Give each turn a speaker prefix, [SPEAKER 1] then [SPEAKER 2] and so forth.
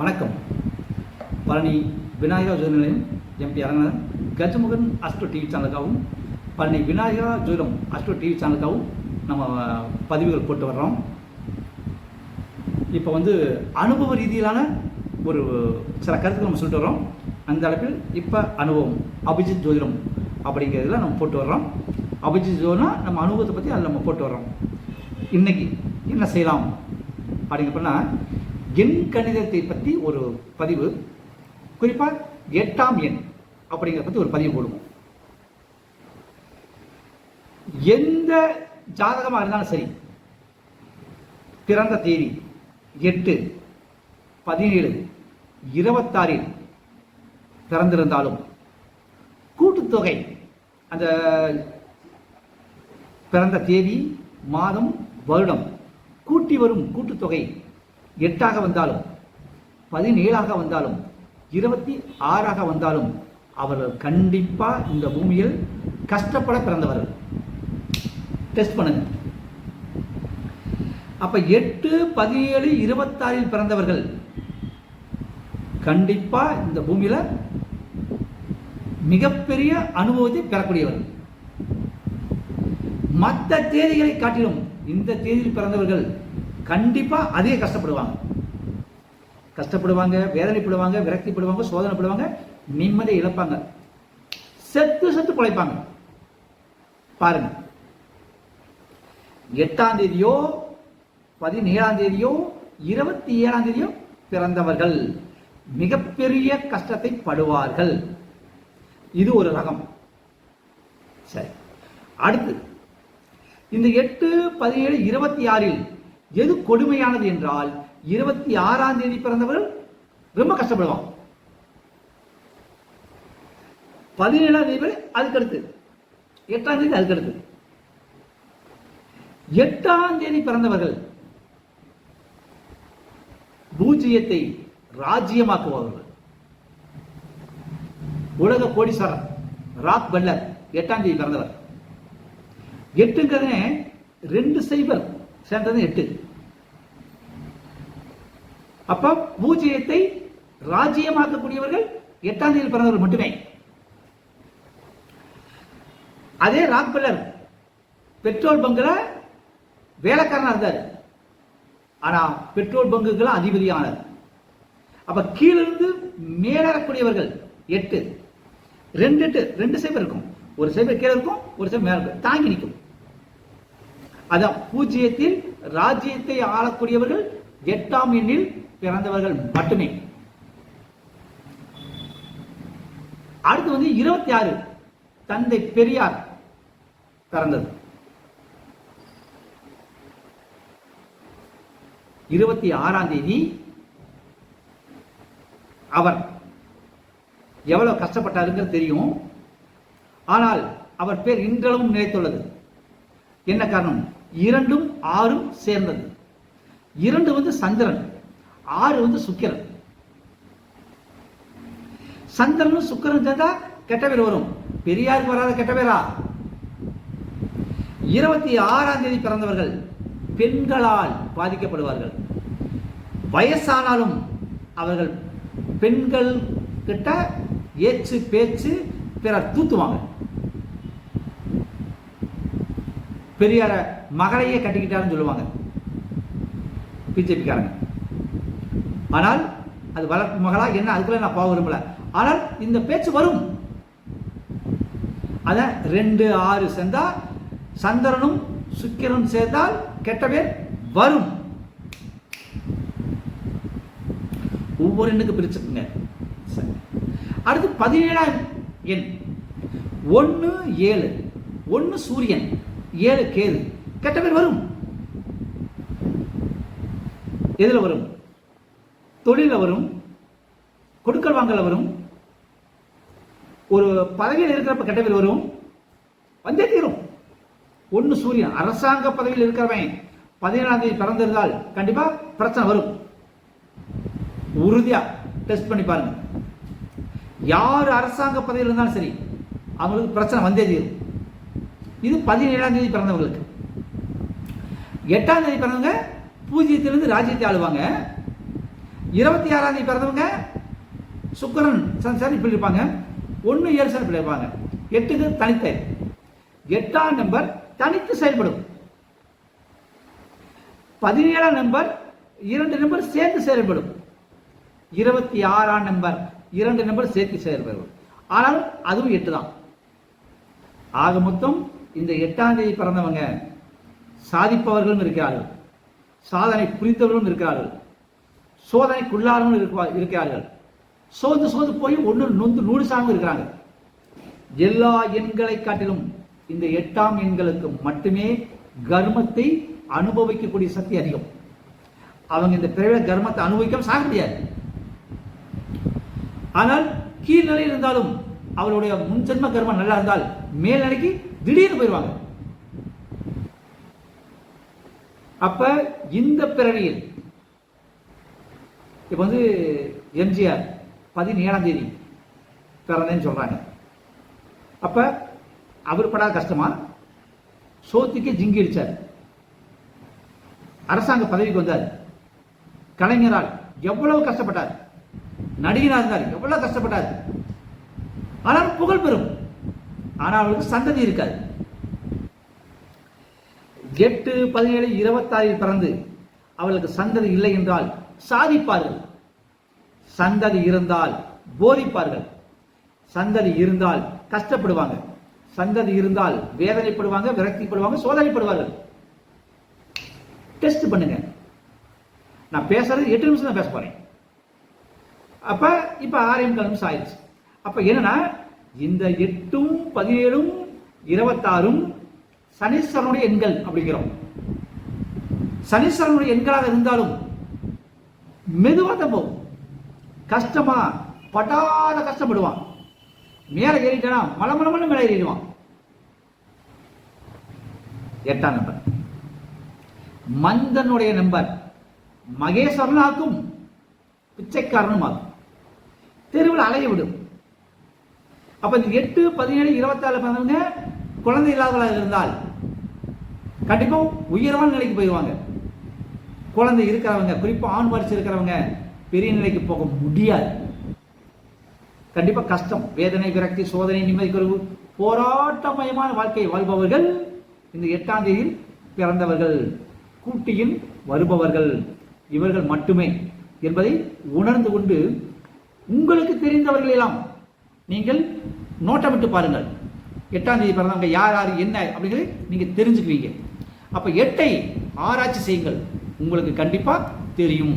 [SPEAKER 1] வணக்கம். பழனி விநாயகா ஜோதி நிலையம் MP Aranganathan Gajamugan Astro TV சேனலுக்காகவும் Palani Vinayaka ஜோதிடம் அஸ்ட்ரோ டிவி சேனலுக்காகவும் நம்ம பதிவுகள் போட்டு வர்றோம். இப்போ வந்து அனுபவ ரீதியிலான ஒரு சில கருத்துக்கள் நம்ம சொல்லிட்டு வர்றோம். அந்த அளவில் இப்போ அனுபவம் அபிஜித் ஜோதிடம் அப்படிங்கிறதுல நம்ம போட்டு வர்றோம். அபிஜித் ஜோதினா நம்ம அனுபவத்தை பற்றி அதில் நம்ம போட்டு வர்றோம். இன்னைக்கு என்ன செய்யலாம்? அப்படிங்கப்போனா எண் கணிதத்தை பற்றி ஒரு பதிவு. குறிப்பாக எட்டாம் எண் அப்படிங்கிறத பற்றி ஒரு பதிவு போடுவோம். எந்த ஜாதகமாக இருந்தாலும் சரி பிறந்த தேதி எட்டு பதினேழு இருபத்தாறில் பிறந்திருந்தாலும் கூட்டுத்தொகை அந்த பிறந்த தேதி மாதம் வருடம் கூட்டி வரும் கூட்டுத்தொகை எட்டாக வந்தாலும் பதினேழாக வந்தாலும் இருபத்தி ஆறாக வந்தாலும் அவர்கள் கண்டிப்பாக இந்த பூமியில் கஷ்டப்பட பிறந்தவர்கள். டெஸ்ட் பண்ணுங்க. அப்போ எட்டு பதினேழு இருபத்தாறில் பிறந்தவர்கள் கண்டிப்பாக இந்த பூமியில் மிகப்பெரிய அனுபவத்தை பெறக்கூடியவர்கள் மற்ற தேதிகளை காட்டிலும் இந்த தேதியில் பிறந்தவர்கள் கண்டிப்பாக அதே கஷ்டப்படுவாங்க. கஷ்டப்படுவாங்க வேதனைப்படுவாங்க விரக்திப்படுவாங்க சோதனைப்படுவாங்க நிம்மதியை இழப்பாங்க. செத்து செத்து பிழைப்பாங்க. பாருங்க. எட்டாம் தேதியோ பதினேழாம் தேதியோ இருபத்தி ஏழாம் தேதியோ பிறந்தவர்கள் மிகப்பெரிய கஷ்டத்தை படுவார்கள். இது ஒரு ரகம். சரி. அடுத்து இந்த எட்டு பதினேழு இருபத்தி ஆறில் எது கொடுமையானது என்றால் இருபத்தி ஆறாம் தேதி பிறந்தவர்கள் ரொம்ப கஷ்டப்படுவான் பதினேழாம் தேதி வரை எட்டாம் தேதி அதுக்கடுத்து எட்டாம் தேதி பிறந்தவர்கள் பூஜ்ஜியத்தை ராஜ்யமாக்குபவர்கள். உலக கோடீஸ்வரர் ராக் பெல்லர் எட்டாம் தேதி பிறந்தவர். எட்டுங்கிறதே ரெண்டு சைபர். சேர்ந்தது எட்டு. அப்ப பூஜ்ஜியத்தை ராஜ்யமாக்கக்கூடியவர்கள் எட்டாம் தேதி பிறந்தவர்கள் மட்டுமே. அதே ராக்பெல்லர் பெட்ரோல் பங்குல வேலைக்காரனா இருந்தார். ஆனா பெட்ரோல் பங்குகள் அதிபதியானார். அப்ப கீழிருந்து மேலேறக்கூடியவர்கள் எட்டு. ரெண்டு எட்டு ரெண்டு சைபர் இருக்கும். ஒரு சைபர் கீழே இருக்கும் ஒரு சைபர் மேல இருக்கும். தாங்கி நிற்கும். அதான் பூஜ்ஜியத்தில் ராஜ்யத்தை ஆளக்கூடியவர்கள் எட்டாம் எண்ணில் பிறந்தவர்கள் மட்டுமே. அடுத்து வந்து இருபத்தி ஆறு தந்தை பெரியார் பிறந்தது. இருபத்தி ஆறாம் தேதி அவர் எவ்வளவு கஷ்டப்பட்டாருங்கிறது தெரியும். ஆனால் அவர் பேர் இன்றளவும் நினைத்துள்ளது என்ன காரணம்? இரண்டும் ஆறும் சேர்ந்தது. இரண்டு வந்து சந்திரன் ஆறு வந்து சுக்கிரன். சந்திரனும் சுக்கரன் சேர்ந்தா கெட்ட பேர் வரும். பெரியாருக்கு வராத கெட்ட பேரா? இருபத்தி ஆறாம் தேதி பிறந்தவர்கள் பெண்களால் பாதிக்கப்படுவார்கள். வயசானாலும் அவர்கள் பெண்கள் கிட்ட ஏச்சு பேச்சு பிறர் தூத்துவாங்க. பெரியார மகளையே கட்டிக்கிட்டாருன்னு சொல்லுவாங்க. பிஜேபிக்காரங்க. ஆனால் அது வளர்ப்பு மகளா என்ன? அதுக்குள்ள நான் போக விரும்பல. ஆனால் இந்த பேச்சு வரும். அத ரெண்டு ஆறு சேர்ந்தா சந்திரனும் சுக்கிரனும் சேர்ந்தால் கெட்ட பேர் வரும். ஒவ்வொரு எண்ணுக்கு பிரிச்சுக்குங்க. சரி. அடுத்து பதினேழாம் எண். ஒன்று ஏழு ஒன்று சூரியன். ஏழு கேது கெட்ட பேர் வரும். எதில் வரும்? தொழிலில் வரும். கொடுக்கல் வாங்கல வரும். ஒரு பதவியில் இருக்கிறப்ப கெட்ட பேர் வரும். வந்தே தீரும். ஒன்று சூரியன். அரசாங்க பதவியில் இருக்கிறவன் பதினேழாம் தேதி பிறந்திருந்தால் கண்டிப்பா பிரச்சனை வரும். உறுதியா டெஸ்ட் பண்ணி பாருங்க. யார் அரசாங்க பதவியில் இருந்தாலும் சரி அவங்களுக்கு பிரச்சனை வந்தே தீரும். இது பதினேழாம் தேதி பிறந்தவங்களுக்கு. எட்டாம் தேதி பிறந்தவங்க பூஜ்ஜியத்திலிருந்து ராஜ்யத்தை ஆளுவாங்க. இருபத்தி ஆறாம் தேதி பிறந்தவங்க சுக்கரன் சன்சார் இப்படி இருப்பாங்க. ஒன்று ஏழு சார் இப்படி இருப்பாங்க. எட்டுக்கு தனித்த. எட்டாம் நம்பர் தனித்து செயல்படும். பதினேழாம் நம்பர் இரண்டு நம்பர் சேர்ந்து செயல்படும். இருபத்தி ஆறாம் நம்பர் இரண்டு நம்பர் சேர்த்து செயல்படும். ஆனாலும் அதுவும் எட்டு தான் ஆக மொத்தம் இந்த எட்டாம் தேதி பிறந்தவங்க சாதிப்பவர்களும் இருக்கிறார்கள். சாதனை புரிந்தவர்களும் இருக்கிறார்கள். சோதனைக்குள்ளாரும் இருப்பா- இருக்கிறார்கள். சோர்ந்து சோர்ந்து போய் ஒன்று நொந்து நூறு சார்ந்து இருக்கிறாங்க. எல்லா எண்களை காட்டிலும் இந்த எட்டாம் எண்களுக்கு மட்டுமே கர்மத்தை அனுபவிக்கக்கூடிய சக்தி அதிகம். அவங்க இந்த பிறவில கர்மத்தை அனுபவிக்க சாக முடியாது. ஆனால் கீழ்நிலை இருந்தாலும் அவருடைய முன்ஜென்ம கர்மம் நல்லா இருந்தால் மேல்நிலைக்கு திடீர்னு போயிடுவாங்க அப்ப இந்த பிறவியில் இப்ப வந்து எம்ஜிஆர் பதினேழாம் தேதி பிறந்தேன்னு சொல்றாங்க. அப்ப அவர் படாத கஷ்டமா? சோத்துக்கு ஜிங்கி அடிச்சார். அரசாங்க பதவிக்கு வந்தார். கலைஞரால் எவ்வளவு கஷ்டப்பட்டார்? நடிகனாக இருந்தார். எவ்வளவு கஷ்டப்பட்டார்? ஆனால் புகழ் பெறும். ஆனால் அவளுக்கு சந்ததி இருக்காது. எட்டு பதினேழு இருபத்தாறில் பிறந்து அவளுக்கு சந்ததி இல்லை என்றால் சாதிப்பார்கள். சந்ததி இருந்தால் போதிப்பார்கள். சந்ததி இருந்தால் கஷ்டப்படுவாங்க. சந்ததி இருந்தால் வேதனைப்படுவாங்க விரக்திப்படுவாங்க சோதனைப்படுவார்கள். டெஸ்ட் பண்ணுங்க. நான் பேசுறது எட்டு நிமிஷம் தான் பேச போறேன். அப்ப இப்ப ஆறே நிமிஷம் ஆயிடுச்சு அப்ப என்னன்னா இந்த எட்டும் பதினேழும் இருபத்தாறும் சனீஸ்வரனுடைய எண்கள் அப்படிங்கிறோம். சனீஸ்வரனுடைய எண்களாக இருந்தாலும் மெதுவாக தான் போகும். கஷ்டமா படாத கஷ்டப்படுவான். மேலே ஏறிட்டானா மல மல மேலே ஏறிடுவான். எட்டாம் நம்பர். மந்தனுடைய நம்பர் மகேஸ்வரனாக்கும் பிச்சைக்காரனும் ஆகும். தெருவில் அலைய விடும். அப்ப இந்த எட்டு பதினேழு இருபத்தாலு பிறந்தவங்க குழந்தை இல்லாதவளாக இருந்தால் கண்டிப்பாக உயர்வான நிலைக்கு போயிடுவாங்க. குழந்தை இருக்கிறவங்க குறிப்பாக ஆண் வாரிசு இருக்கிறவங்க பெரிய நிலைக்கு போக முடியாது. கண்டிப்பாக கஷ்டம் வேதனை விரக்தி சோதனை நிம்மதி குறைவு போராட்டமயமான வாழ்க்கை வாழ்பவர்கள் இந்த எட்டாம் தேதியில் பிறந்தவர்கள் கூட்டியில் வருபவர்கள் இவர்கள் மட்டுமே என்பதை உணர்ந்து கொண்டு உங்களுக்கு தெரிந்தவர்களெல்லாம் நீங்கள் நோட்டமிட்டு பாருங்கள். எட்டாம் தேதி பிறந்தவங்க யார் யார் என்ன அப்படிங்கிறது நீங்கள் தெரிஞ்சுக்குவீங்க. அப்போ எட்டை ஆராய்ச்சி செய்யுங்கள். உங்களுக்கு கண்டிப்பாக தெரியும்.